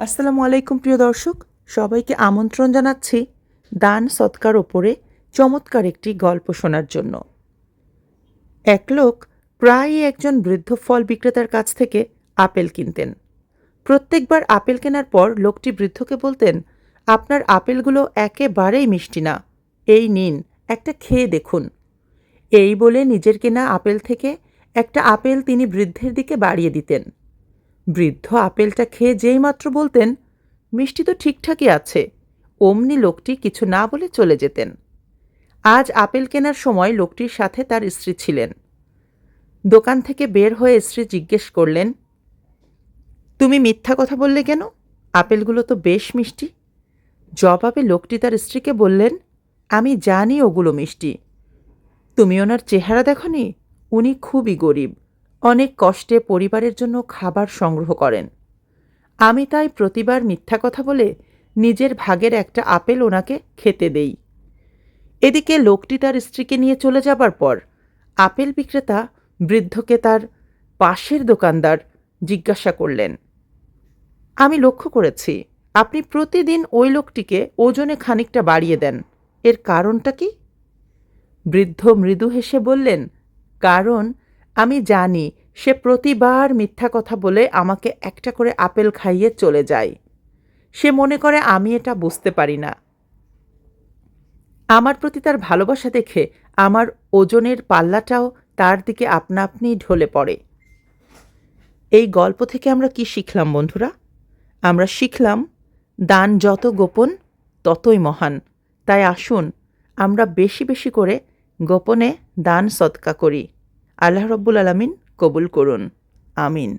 আসসালামু আলাইকুম, প্রিয় দর্শক। সবাইকে আমন্ত্রণ জানাচ্ছি দান সৎকার ওপরে চমৎকার একটি গল্প শোনার জন্য। এক লোক প্রায়ই একজন বৃদ্ধ ফল বিক্রেতার কাছ থেকে আপেল কিনতেন। প্রত্যেকবার আপেল কেনার পর লোকটি বৃদ্ধকে বলতেন, আপনার আপেলগুলো একেবারেই মিষ্টি না। এই নিন, একটা খেয়ে দেখুন। এই বলে নিজের কেনা আপেল থেকে একটা আপেল তিনি বৃদ্ধের দিকে বাড়িয়ে দিতেন। বৃদ্ধ আপেলটা খেয়ে যেই মাত্র বলতেন, মিষ্টি তো ঠিকঠাকই আছে। অমনি লোকটি কিছু না বলে চলে যেতেন। আজ আপেল কেনার সময় লোকটির সাথে তার স্ত্রী ছিলেন। দোকান থেকে বের হয়ে স্ত্রী জিজ্ঞেস করলেন, তুমি মিথ্যা কথা বললে কেন? আপেলগুলো তো বেশ মিষ্টি। জবাবে লোকটি তার স্ত্রীকে বললেন, আমি জানি ওগুলো মিষ্টি। তুমি ওনার চেহারা দেখনি? উনি খুবই গরিব। অনেক কষ্টে পরিবারের জন্য খাবার সংগ্রহ করেন। আমি তাই প্রতিবার মিথ্যা কথা বলে নিজের ভাগের একটা আপেল ওনাকে খেতে দেই। এদিকে লোকটি তার স্ত্রীকে নিয়ে চলে যাবার পর আপেল বিক্রেতা বৃদ্ধকে তার পাশের দোকানদার জিজ্ঞাসা করলেন, আমি লক্ষ্য করেছি, আপনি প্রতিদিন ওই লোকটিকে ওজনে খানিকটা বাড়িয়ে দেন। এর কারণটা কি? বৃদ্ধ মৃদু হেসে বললেন, কারণ আমি জানি সে প্রতিবার মিথ্যা কথা বলে আমাকে একটা করে আপেল খাইয়ে চলে যায়। সে মনে করে আমি এটা বুঝতে পারি না। আমার প্রতি তার ভালোবাসা দেখে আমার ওজনের পাল্লাটাও তার দিকে আপনা আপনি ঢলে পড়ে। এই গল্প থেকে আমরা কি শিখলাম বন্ধুরা? আমরা শিখলাম, দান যত গোপন, ততই মহান। তাই আসুন, আমরা বেশি বেশি করে গোপনে দান সৎকা করি। আল্লাহ রব্বুল আলমিন কবুল করুন। আমিন।